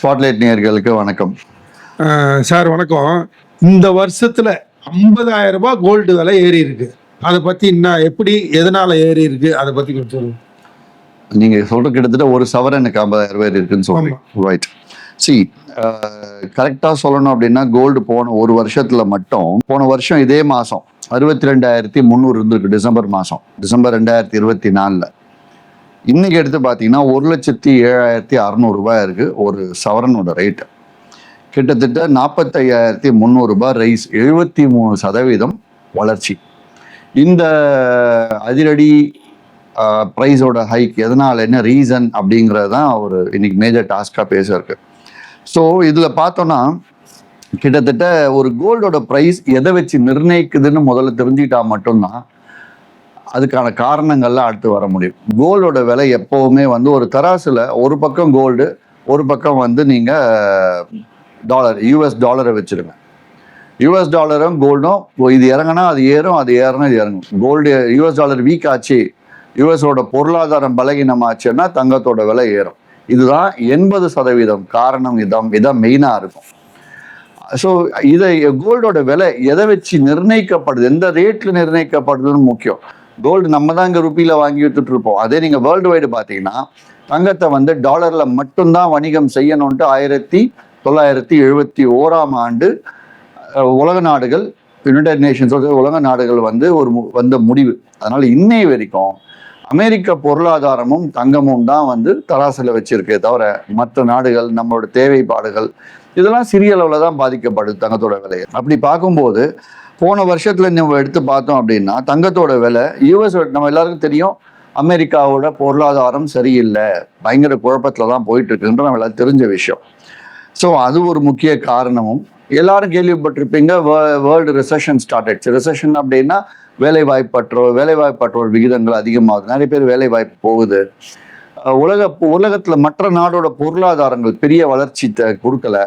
Spotlight நேயர்களுக்கு வணக்கம். Sir வணக்கம். இந்த வருஷத்துல 50000 ரூபாய் கோல்டு விலை ஏறி இருக்கு அதை பத்தி என்ன எப்படி எதனால ஏறி இருக்கு அதை பத்தி கொஞ்சம் சொல்லுங்க. நீங்க சொல்ற கிட்டத்தட்ட ஒரு சவரனுக்கு ஐம்பதாயிரம் ரூபாய் இருக்குன்னு சொல்றீங்க. ரைட் சி கரெக்டாக சொல்லணும் அப்படின்னா கோல்டு போன ஒரு வருஷத்துல மட்டும் போன வருஷம் இதே மாசம் அறுபத்தி ரெண்டாயிரத்தி முந்நூறு இருந்திருக்கு டிசம்பர் மாசம். டிசம்பர் ரெண்டாயிரத்தி இருபத்தி நாலில். இன்றைக்கி எடுத்து பார்த்தீங்கன்னா ஒரு லட்சத்தி ஏழாயிரத்தி அறநூறுபாய் இருக்குது ஒரு சவரனோட ரேட்டு கிட்டத்தட்ட நாற்பத்தையாயிரத்தி முந்நூறுபா ரைஸ் எழுபத்தி மூணு சதவீதம் வளர்ச்சி. இந்த அதிரடி ப்ரைஸோட ஹைக் எதனால் என்ன ரீசன் அப்படிங்கிறது தான் ஒரு இன்னைக்கு மேஜர் டாஸ்காக பேசுறதுக்கு ஸோ இதில் பார்த்தோன்னா கிட்டத்தட்ட ஒரு கோல்டோட ப்ரைஸ் எதை வச்சு நிர்ணயிக்குதுன்னு முதல்ல தெரிஞ்சுக்கிட்டா மட்டும்தான் அதுக்கான காரணங்கள்லாம் அடுத்து வர முடியும். கோல்டோட விலை எப்போவுமே வந்து ஒரு தராசில் ஒரு பக்கம் கோல்டு ஒரு பக்கம் வந்து நீங்கள் டாலர் யூஎஸ் டாலரை வச்சுருங்க. யூஎஸ் டாலரும் கோல்டும் இது இறங்கினா அது ஏறும் அது ஏறினா இது இறங்கும். கோல்டு யூஎஸ் டாலர் வீக் ஆச்சு யூஎஸோட பொருளாதாரம் பலகீனம் ஆச்சுன்னா தங்கத்தோட விலை ஏறும். இதுதான் எண்பது சதவீதம் காரணம் இதான் இதான் மெயினாக இருக்கும். ஸோ இதை கோல்டோட விலை எதை வச்சு நிர்ணயிக்கப்படுது எந்த ரேட்டில் நிர்ணயிக்கப்படுதுன்னு முக்கியம். கோல்டு நம்ம தான் இங்கே ருப்பியில் வாங்கி வித்துட்டு இருப்போம் அதே நீங்கள் வேர்ல்டு வைடு பார்த்தீங்கன்னா தங்கத்தை வந்து டாலரில் மட்டும்தான் வணிகம் செய்யணும்ட்டு ஆயிரத்தி தொள்ளாயிரத்தி எழுபத்தி ஓராம் ஆண்டு உலக நாடுகள் யுனைடெட் நேஷன்ஸ் உலக நாடுகள் வந்து ஒரு மு- வந்த முடிவு. அதனால் இன்னை வரைக்கும் அமெரிக்க பொருளாதாரமும் தங்கமும் தான் வந்து தராசில் வச்சிருக்கே தவிர மற்ற நாடுகள் நம்மளோட தேவைப்பாடுகள் இதெல்லாம் சிறிய அளவில் தான் பாதிக்கப்படுது தங்கத்தோட விலை அப்படி பார்க்கும்போது போன வருஷத்தில் நம்ம எடுத்து பார்த்தோம் அப்படின்னா தங்கத்தோட விலை யூஎஸ் நம்ம எல்லாருக்கும் தெரியும் அமெரிக்காவோட பொருளாதாரம் சரியில்லை. பயங்கர குழப்பத்தில் தான் போயிட்டு இருக்குன்ற நம்ம எல்லாரும் தெரிஞ்ச விஷயம். ஸோ அது ஒரு முக்கிய காரணமும். எல்லாரும் கேள்விப்பட்டிருப்பீங்க வேர்ல்டு ரிசெஷன் ஸ்டார்ட் ஆயிடுச்சு ரிசெஷன் அப்படின்னா வேலை வாய்ப்பற்றோர் வேலை வாய்ப்பற்றோர் விகிதங்கள் அதிகமாகுது. நிறைய பேர் வேலை வாய்ப்பு போகுது உலக உலகத்தில் மற்ற நாடோட பொருளாதாரங்கள் பெரிய வளர்ச்சி த- கொடுக்கல.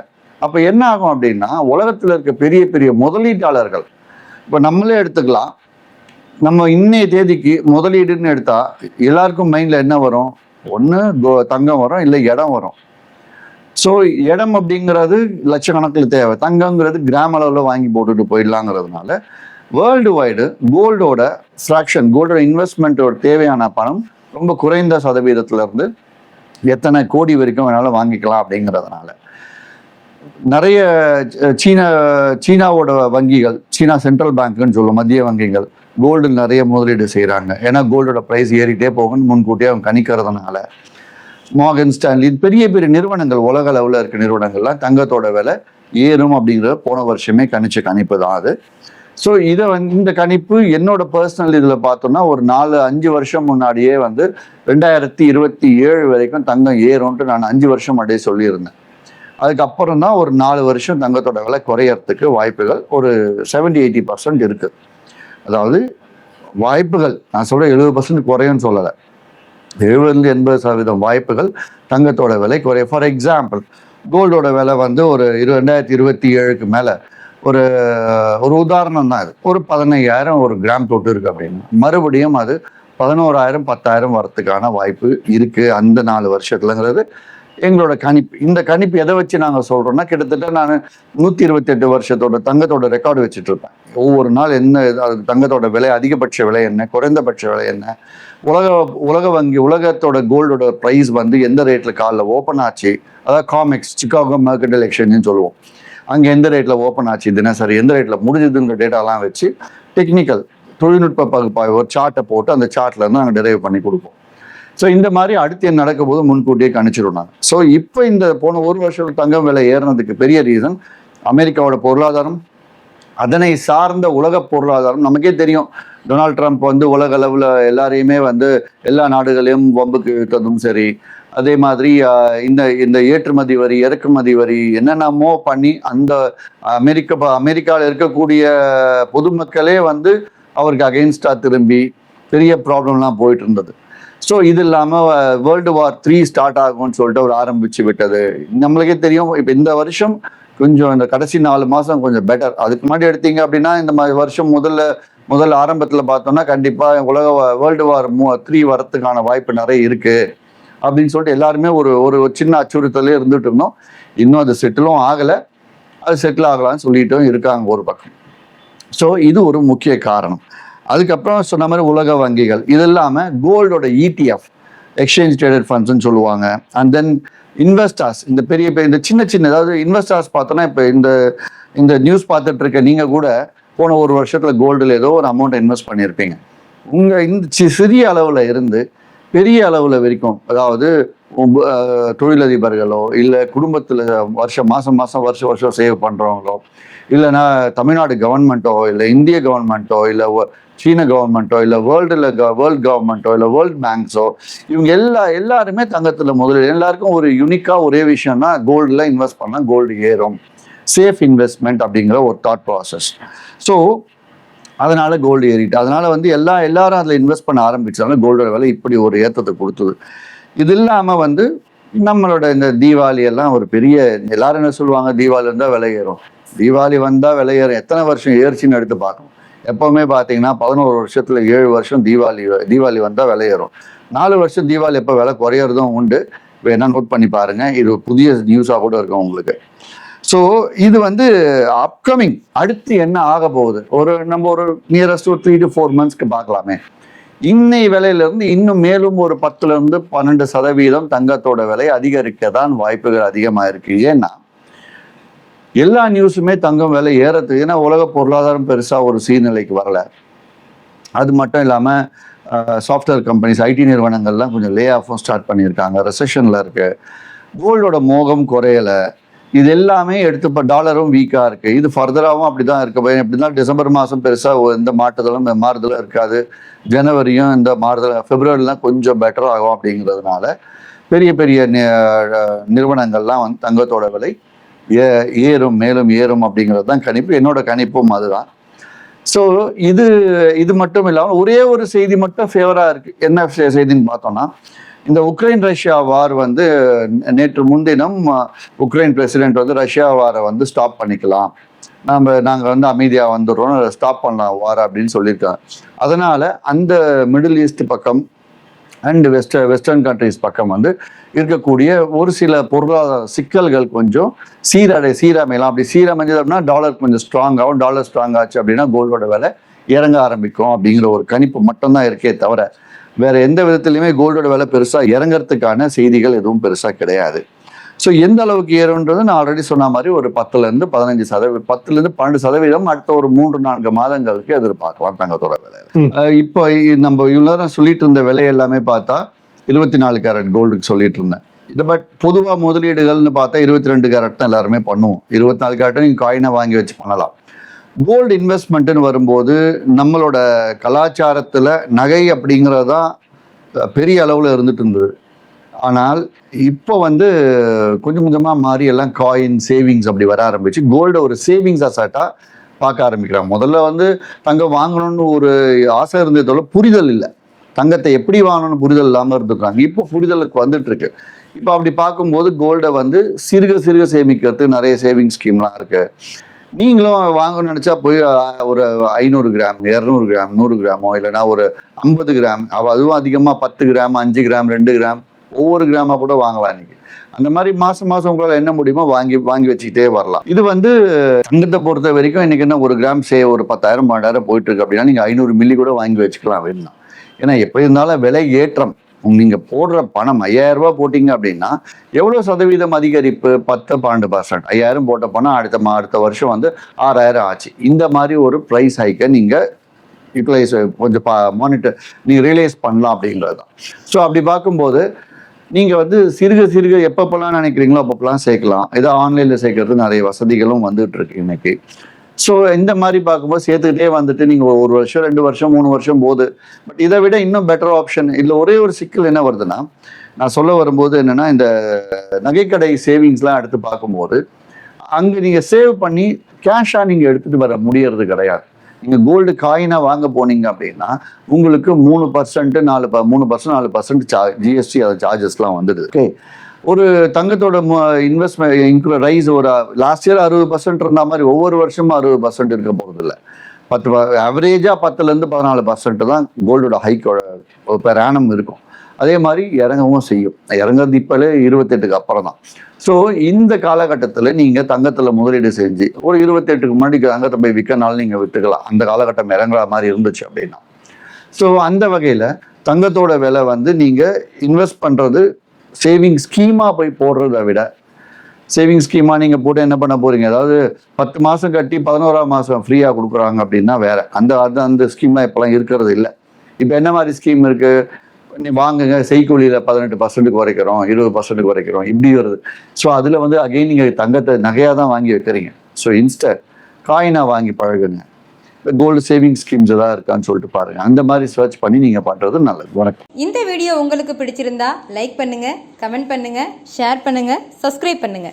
அப்போ என்ன ஆகும் அப்படின்னா உலகத்தில் இருக்க பெரிய பெரிய முதலீட்டாளர்கள் இப்போ நம்மளே எடுத்துக்கலாம். நம்ம இன்னைய தேதிக்கு முதலீடுன்னு எடுத்தா எல்லாருக்கும் மைண்டில் என்ன வரும்? ஒன்று தங்கம் வரும் இல்லை இடம் வரும். ஸோ இடம் அப்படிங்கிறது லட்சக்கணக்கில் தேவை. தங்கங்கிறது கிராம அளவில் வாங்கி போட்டுட்டு போயிடலாங்கிறதுனால வேர்ல்டு வைடு கோல்டோட ஃப்ராக்ஷன் கோல்டோட இன்வெஸ்ட்மெண்ட்டோட தேவையான பணம் ரொம்ப குறைந்த சதவீதத்துலேருந்து எத்தனை கோடி வரைக்கும் வேணாலும் வாங்கிக்கலாம் அப்படிங்கிறதுனால. நிறைய சீன சீனாவோட வங்கிகள் சீனா சென்ட்ரல் பேங்க்னு சொல்லுவோம் மத்திய வங்கிகள் கோல்டு நிறைய முதலீடு செய்கிறாங்க ஏன்னா கோல்டோட ப்ரைஸ் ஏறிட்டே போகும்னு முன்கூட்டியே அவங்க கணிக்கிறதுனால. மோகன் ஸ்டான்லி பெரிய பெரிய நிறுவனங்கள் உலக அளவில் இருக்க நிறுவனங்கள்லாம் தங்கத்தோட விலை ஏறும் அப்படிங்கிறத போன வருஷமே கணிச்ச கணிப்பு தான் அது. ஸோ இதை வந்து இந்த கணிப்பு என்னோட பர்சனல் இதில் பார்த்தோம்னா ஒரு நாலு அஞ்சு வருஷம் முன்னாடியே வந்து ரெண்டாயிரத்தி இருபத்தி ஏழு வரைக்கும் தங்கம் ஏறும்ன்ட்டு நான் அஞ்சு வருஷம் அப்படியே சொல்லியிருந்தேன். அதுக்கப்புறம் தான் ஒரு நாலு வருஷம் தங்கத்தோட விலை குறையறதுக்கு வாய்ப்புகள் ஒரு 70 எயிட்டி பர்சன்ட் இருக்குது அதாவது வாய்ப்புகள் நான் சொல்கிறேன் எழுபது பர்சன்ட் குறையும்னு சொல்லலை. எழுபதுலேருந்து எண்பது சதவீதம் வாய்ப்புகள் தங்கத்தோட விலை குறைய. ஃபார் எக்ஸாம்பிள் கோல்டோட விலை வந்து ஒரு இரு ரெண்டாயிரத்தி இருபத்தி ஏழுக்கு மேலே. ஒரு ஒரு உதாரணம் தான் இது. ஒரு பதினையாயிரம் ஒரு கிராம் தொட்டு இருக்கு அப்படின்னா. மறுபடியும் அது பதினோராயிரம் பத்தாயிரம் வரத்துக்கான வாய்ப்பு இருக்குது அந்த நாலு வருஷத்துலங்கிறது. எங்களோட கணிப்பு இந்த கணிப்பு எதை வச்சு நாங்கள் சொல்கிறோம்னா கிட்டத்தட்ட நான் நூற்றி இருபத்தெட்டு வருஷத்தோட தங்கத்தோட ரெக்கார்டு வச்சுட்டு இருப்பேன் ஒவ்வொரு நாள் என்ன தங்கத்தோட விலை அதிகபட்ச விலை என்ன குறைந்தபட்ச விலை என்ன உலக உலக வங்கி உலகத்தோட கோல்டோட ப்ரைஸ் வந்து எந்த ரேட்டில் காலைல ஓப்பன் ஆச்சு அதாவது காமெக்ஸ் சிக்காகோ மார்க்கெட்டல் எக்ஸ்சேஞ்சுன்னு சொல்லுவோம். அங்கே எந்த ரேட்டில் ஓப்பன் ஆச்சு தினசரி எந்த ரேட்டில் முடிஞ்சதுங்கிற டேட்டாலாம் வச்சு டெக்னிக்கல் தொழில்நுட்ப பகுப்பாய்வு ஒரு சார்ட்டை போட்டு அந்த சார்ட்டில் இருந்து நாங்கள் டெரைவ் பண்ணி கொடுப்போம். ஸோ இந்த மாதிரி அடுத்து என்ன நடக்க போது முன்கூட்டியே கணிச்சிடும் நாங்கள் ஸோ இப்போ இந்த போன ஒரு வருஷம் தங்கம் விலை ஏறினதுக்கு பெரிய ரீசன் அமெரிக்காவோட பொருளாதாரம் அதனை சார்ந்த உலக பொருளாதாரம். நமக்கே தெரியும் டொனால்ட் ட்ரம்ப் வந்து உலக அளவில் எல்லாரையுமே வந்து எல்லா நாடுகளையும் வம்புக்கு இழுத்ததும் சரி. அதே மாதிரி இந்த இந்த ஏற்றுமதி வரி இறக்குமதி வரி என்னென்னமோ பண்ணி அந்த அமெரிக்க அமெரிக்காவில் இருக்கக்கூடிய பொதுமக்களே வந்து அவருக்கு அகெயின்ஸ்டாக திரும்பி பெரிய ப்ராப்ளம்லாம் போயிட்டு இருந்தது. ஸோ இது இல்லாமல் வேர்ல்டு வார் த்ரீ ஸ்டார்ட் ஆகும்னு சொல்லிட்டு ஒரு ஆரம்பிச்சு விட்டது. நம்மளுக்கே தெரியும் இப்போ இந்த வருஷம் கொஞ்சம் இந்த கடைசி நாலு மாதம் கொஞ்சம் பெட்டர் அதுக்கு முன்னாடி எடுத்தீங்க அப்படின்னா இந்த மாதிரி வருஷம் முதல்ல முதல் ஆரம்பத்தில் பார்த்தோம்னா கண்டிப்பாக உலக வேர்ல்டு வார் மூ த்ரீ வரத்துக்கான வாய்ப்பு நிறைய இருக்குது அப்படின்னு சொல்லிட்டு எல்லாருமே ஒரு ஒரு சின்ன அச்சுறுத்தலே இருந்துட்டு இருந்தோம். இன்னும் அது செட்டிலும் ஆகலை. அது செட்டில் ஆகலாம்னு சொல்லிட்டும் இருக்காங்க ஒரு பக்கம். ஸோ இது ஒரு முக்கிய காரணம். அதுக்கப்புறம் சொன்ன மாதிரி உலக வங்கிகள். இது இல்லாமல் கோல்டோட இடிஎஃப் எக்ஸ்சேஞ்ச் ட்ரேடட் ஃபண்ட்ஸ்னு சொல்லுவாங்க. அண்ட் தென் இன்வெஸ்டர்ஸ் இந்த பெரிய பெரிய இந்த சின்ன சின்ன அதாவது இன்வெஸ்டர்ஸ் பார்த்தோன்னா இப்போ இந்த இந்த நியூஸ் பார்த்துட்டு இருக்க நீங்கள் கூட போன ஒரு வருஷத்தில் கோல்டில் ஏதோ ஒரு அமௌண்ட் இன்வெஸ்ட் பண்ணியிருப்பீங்க உங்கள் இந்த சிறிய அளவில் இருந்து பெரிய அளவில் வரைக்கும் அதாவது தொழிலதிபர்களோ இல்லை குடும்பத்தில் வருஷம் மாதம் மாதம் வருஷம் வருஷம் சேவ் பண்ணுறவங்களோ இல்லைன்னா தமிழ்நாடு கவர்மெண்ட்டோ இல்லை இந்திய கவர்மெண்ட்டோ இல்லை சீன கவர்மெண்ட்டோ இல்லை வேர்ல்டில் வேர்ல்ட் கவர்மெண்ட்டோ இல்லை வேர்ல்ட் பேங்க்ஸோ இவங்க எல்லா எல்லாருமே தங்கத்தில் முதலீடு. எல்லாருக்கும் ஒரு யூனிக்காக ஒரே விஷயம்னா கோல்டில் இன்வெஸ்ட் பண்ணால் கோல்டு ஏறும். சேஃப் இன்வெஸ்ட்மெண்ட் அப்படிங்கிற ஒரு தாட் ப்ராசஸ் ஸோ அதனால கோல்டு ஏறிட்டு அதனால வந்து எல்லா எல்லாரும் அதில் இன்வெஸ்ட் பண்ண ஆரம்பிச்சாலும் கோல்டோட விலை இப்படி ஒரு ஏற்றத்தை கொடுத்தது. இது இல்லாமல் வந்து நம்மளோட இந்த தீபாவளி எல்லாம் ஒரு பெரிய எல்லாரும் என்ன சொல்லுவாங்க? தீபாவளி இருந்தால் விலை ஏறும். தீபாவளி வந்தால் விலையேற. எத்தனை வருஷம் ஏறிச்சின்னு எடுத்து பார்க்கணும். எப்போவுமே பார்த்தீங்கன்னா பதினோரு வருஷத்தில் ஏழு வருஷம் தீபாவளி தீபாவளி வந்தால் விலையேறும். நாலு வருஷம் தீபாவளி எப்போ விலை குறையிறதும் உண்டு. வேணா நோட் பண்ணி பாருங்கள் இது புதிய நியூஸாக கூட இருக்கும் உங்களுக்கு. ஸோ இது வந்து அப்கமிங் அடுத்து என்ன ஆக போகுது? ஒரு நம்ம ஒரு நியரஸ்ட் ஒரு த்ரீ டு ஃபோர் மந்த்ஸ்க்கு பார்க்கலாமே. இன்னை விலையிலிருந்து இன்னும் மேலும் ஒரு பத்துலேருந்து பன்னெண்டு சதவீதம் தங்கத்தோட விலை அதிகரிக்க தான் வாய்ப்புகள் அதிகமாக இருக்கு. ஏன்னா எல்லா நியூஸுமே தங்கம் விலை ஏறது ஏன்னா உலக பொருளாதாரம் பெருசாக ஒரு சீர்நிலைக்கு வரல. அது மட்டும் இல்லாமல் சாஃப்ட்வேர் கம்பெனிஸ் ஐடி நிறுவனங்கள்லாம் கொஞ்சம் லே ஆஃபும் ஸ்டார்ட் பண்ணியிருக்காங்க. ரெசஷனில் இருக்குது கோல்டோட மோகம் குறையலை. இது எல்லாமே எடுத்து இப்போ டாலரும் வீக்காக இருக்குது இது ஃபர்தராகவும் அப்படி தான் இருக்கு எப்படி தான் டிசம்பர் மாதம் பெருசாக எந்த மாற்றுதலும் மாறுதலும் இருக்காது. ஜனவரியும் இந்த மாறுதல் பிப்ரவரிலாம் கொஞ்சம் பெட்டர் ஆகும் அப்படிங்கிறதுனால பெரிய பெரிய நிறுவனங்கள்லாம் வந்து தங்கத்தோட விலை ஏ ஏறும் மேலும் ஏறும் அப்படிங்கிறது தான் கணிப்பு. என்னோட கணிப்பும் அதுதான். ஸோ இது இது மட்டும் இல்லாமல் ஒரே ஒரு செய்தி மட்டும் ஃபேவராக இருக்குது என்ன செ- செய்தின்னு பார்த்தோம்னா இந்த உக்ரைன் ரஷ்யா வார் வந்து நேற்று முன்தினம் உக்ரைன் பிரசிடென்ட் வந்து ரஷ்யா வாரை வந்து ஸ்டாப் பண்ணிக்கலாம். நம்ம நாங்கள் வந்து அமைதியாக வந்துடுறோம் ஸ்டாப் பண்ணலாம் வார் அப்படின்னு சொல்லியிருக்காங்க அதனால் அந்த மிடில் ஈஸ்ட் பக்கம் அண்ட் வெஸ்ட வெஸ்டர்ன் கண்ட்ரிஸ் பக்கம் வந்து இருக்கக்கூடிய ஒரு சில பொருளாதார சிக்கல்கள் கொஞ்சம் சீரடை சீரமையலாம். அப்படி சீரமைஞ்சது அப்படின்னா டாலர் கொஞ்சம் ஸ்ட்ராங் ஆகும். டாலர் ஸ்ட்ராங் ஆச்சு அப்படின்னா கோல்டோட விலை இறங்க ஆரம்பிக்கும் அப்படிங்கிற ஒரு கணிப்பு மட்டும்தான் இருக்கே தவிர வேற எந்த விதத்துலையுமே கோல்டோட விலை பெருசாக இறங்கறதுக்கான செய்திகள் எதுவும் பெருசாக கிடையாது. ஸோ எந்த அளவுக்கு ஏறும்ன்றது நான் ஆல்ரெடி சொன்ன மாதிரி ஒரு பத்துலேருந்து பதினஞ்சு சதவீதம் பத்துலேருந்து பன்னெண்டு சதவீதம் அடுத்த ஒரு மூன்று நான்கு மாதங்களுக்கு எதிர்பார்க்கலாம் தங்கத்தோட விலை இப்போ நம்ம இவ்வளோ சொல்லிட்டு இருந்த விலை எல்லாமே பார்த்தா இருபத்தி நாலு கேரட் கோல்டுக்கு சொல்லிட்டு இருந்தேன். இது பட் பொதுவாக முதலீடுகள்னு பார்த்தா இருபத்தி ரெண்டு கேரட் தான் எல்லாருமே பண்ணுவோம். இருபத்தி நாலு கேரட்டை நீங்கள் காயினை வாங்கி வச்சு பண்ணலாம். கோல்டு இன்வெஸ்ட்மெண்ட்டுன்னு வரும்போது நம்மளோட கலாச்சாரத்தில் நகை அப்படிங்கிறது தான் பெரிய அளவில் இருந்துட்டு இருந்தது. ஆனால் இப்போ வந்து கொஞ்சம் கொஞ்சமாக மாறி எல்லாம் காயின் சேவிங்ஸ் அப்படி வர ஆரம்பிச்சு கோல்டை ஒரு சேவிங்ஸ் அசாட்டாக பார்க்க ஆரம்பிக்கிறாங்க. முதல்ல வந்து தங்கம் வாங்கணும்னு ஒரு ஆசை இருந்ததோட புரிதல் இல்லை. தங்கத்தை எப்படி வாங்கணும்னு புரிதல் இல்லாமல் இருந்துருக்காங்க இப்போ புரிதலுக்கு வந்துட்டு இருக்கு இப்போ அப்படி பார்க்கும்போது கோல்டை வந்து சிறுக சிறுக சேமிக்கிறதுக்கு நிறைய சேவிங் ஸ்கீம்லாம் இருக்கு. நீங்களும் வாங்கணும்னு நினச்சா போய் ஒரு ஐநூறு கிராம் இரநூறு கிராம் நூறு கிராமோ இல்லைன்னா ஒரு ஐம்பது கிராம் அதுவும் அதிகமாக பத்து கிராம் அஞ்சு கிராம் ரெண்டு கிராம் ஒவ்வொரு கிராமாக கூட வாங்கலாம் நீங்கள் அந்த மாதிரி மாசம் மாசம் உங்களால் என்ன முடியுமோ வாங்கி வாங்கி வச்சுக்கிட்டே வரலாம். இது வந்து தங்கத்தை பொறுத்த வரைக்கும் இன்னைக்கு என்ன ஒரு கிராம் சே ஒரு பத்தாயிரம் பன்னெண்டாயிரம் போயிட்டு இருக்கு அப்படின்னா நீங்க ஐநூறு மில்லி கூட வாங்கி வச்சுக்கலாம் வேணும் ஏன்னா எப்படி இருந்தாலும் விலை ஏற்றம். நீங்க போடுற பணம் ஐயாயிரம் ரூபாய் போட்டீங்க அப்படின்னா எவ்வளவு சதவீதம் அதிகரிப்பு? பத்து பன்னெண்டு பர்சன்ட் ஐயாயிரம் போட்ட பணம் அடுத்த மா- அடுத்த வருஷம் வந்து ஆறாயிரம் ஆச்சு. இந்த மாதிரி ஒரு ப்ரைஸ் ஹைக்கை நீங்க யூட்டிலைஸ் கொஞ்சம் பா மானிட்டர் நீங்கள் ரியலைஸ் பண்ணலாம் அப்படிங்கிறது தான். ஸோ அப்படி பார்க்கும்போது நீங்கள் வந்து சிறுக சிறுக எப்பப்பெல்லாம் நினைக்கிறீங்களோ அப்பப்பெல்லாம் சேர்க்கலாம். ஏதோ ஆன்லைனில் சேர்க்கறது நிறைய வசதிகளும் வந்துட்டு இருக்கு இன்னைக்கு. ஸோ இந்த மாதிரி பார்க்கும்போது சேர்த்துக்கிட்டே வந்துட்டு நீங்கள் ஒரு வருஷம் ரெண்டு வருஷம் மூணு வருஷம் போகுது பட் இதை விட இன்னும் பெட்டர் ஆப்ஷன் இல்லை ஒரே ஒரு சிக்கல் என்ன வருதுன்னா நான் சொல்ல வரும்போது என்னென்னா இந்த நகைக்கடை சேவிங்ஸ்லாம் எடுத்து பார்க்கும்போது அங்கே நீங்கள் சேவ் பண்ணி கேஷாக நீங்கள் எடுத்துகிட்டு வர முடியறது கிடையாது. நீங்கள் கோல்டு காயினாக வாங்க போனீங்க அப்படின்னா உங்களுக்கு மூணு பர்சன்ட் நாலு ப மூணு பர்சன்ட் நாலு பர்சன்ட் சா ஜிஎஸ்டி அது சார்ஜஸ்லாம் வந்துடுது. ஓகே ஒரு தங்கத்தோட இன்வெஸ்ட்மெண்ட் இன்க்ளூ ரைஸ் ஒரு லாஸ்ட் இயர் அறுபது பர்சன்ட் இருந்த மாதிரி ஒவ்வொரு வருஷமும் அறுபது பர்சன்ட் இருக்க போகிறது இல்லை பத்து ஆவரேஜாக பத்துலேருந்து பதினாலு பர்சன்ட் தான் கோல்டோட ஹைக்கோட பெர் ஆனம் இருக்கும். அதே மாதிரி இறங்கவும் செய்யும். இறங்குறது இப்போலே இருபத்தெட்டுக்கு அப்புறம் தான் ஸோ இந்த காலகட்டத்தில் நீங்கள் தங்கத்தில் முதலீடு செஞ்சு ஒரு இருபத்தெட்டுக்கு முன்னாடி தங்கத்தை போய் விற்கனாலும் நீங்கள் விற்றுக்கலாம் அந்த காலகட்டம் இறங்குற மாதிரி இருந்துச்சு அப்படின்னா. ஸோ அந்த வகையில் தங்கத்தோட விலை வந்து நீங்கள் இன்வெஸ்ட் பண்ணுறது சேவிங் ஸ்கீமாக போய் போடுறத விட சேவிங் ஸ்கீமாக நீங்கள் போட்டு என்ன பண்ண போகிறீங்க அதாவது பத்து மாதம் கட்டி பதினோராம் மாதம் ஃப்ரீயாக கொடுக்குறாங்க அப்படின்னா வேறு. அந்த அது அந்த ஸ்கீம்லாம் இப்போலாம் இருக்கிறது இல்லை. இப்போ என்ன மாதிரி ஸ்கீம் இருக்குது வாங்குங்க செய்கூலியில் பதினெட்டு பர்சன்ட்டுக்கு குறைக்கிறோம் இருபது பர்சன்ட்டுக்கு குறைக்கிறோம் இப்படி வருது. ஸோ அதில் வந்து அகைன் நீங்கள் தங்கத்தை நகையாக தான் வாங்கி வைக்கிறீங்க. ஸோ இன்ஸ்டர் காயினாக வாங்கி பழகுங்க. கோல்டு சேவிங் ஸ்கீம்ஸ் ஏதாவது இருக்கான்னு சொல்லிட்டு பாருங்க. அந்த மாதிரி சர்ச் பண்ணி நீங்கள் பண்ணுறது நல்லது. வணக்கம். இந்த வீடியோ உங்களுக்கு பிடிச்சிருந்தா லைக் பண்ணுங்க கமெண்ட் பண்ணுங்க ஷேர் பண்ணுங்க சப்ஸ்கிரைப் பண்ணுங்க.